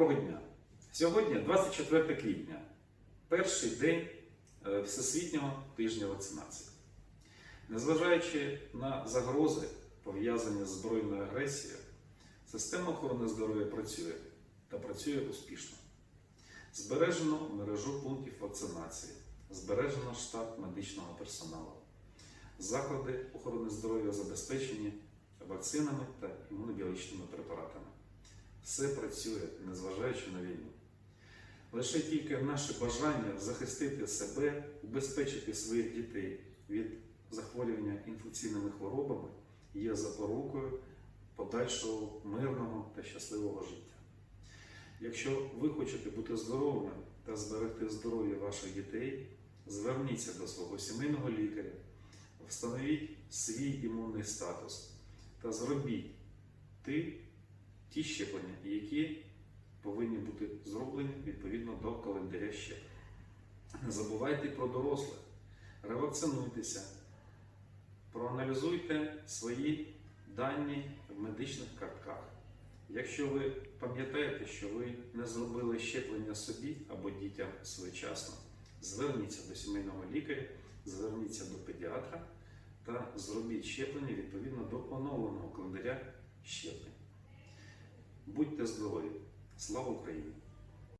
Доброго дня! Сьогодні 24 квітня, перший день е, Всесвітнього тижня вакцинації. Незважаючи на загрози, пов'язані з збройною агресією, система охорони здоров'я працює та працює успішно. Збережено мережу пунктів вакцинації, збережено штат медичного персоналу. Заклади охорони здоров'я забезпечені вакцинами та імунобіологічними препаратами. Все працює, незважаючи на війну. Лише тільки наше бажання захистити себе, убезпечити своїх дітей від захворювання інфекційними хворобами є запорукою подальшого мирного та щасливого життя. Якщо ви хочете бути здоровими та зберегти здоров'я ваших дітей, зверніться до свого сімейного лікаря, встановіть свій імунний статус та зробіть ті, ті щеплення, які повинні бути зроблені відповідно до календаря щеплень. Не забувайте про дорослих, ревакцинуйтеся, проаналізуйте свої дані в медичних картках. Якщо ви пам'ятаєте, що ви не зробили щеплення собі або дітям своєчасно, зверніться до сімейного лікаря, зверніться до педіатра та зробіть щеплення відповідно до оновленого календаря щеплень. Будьте здорові! Слава Україні!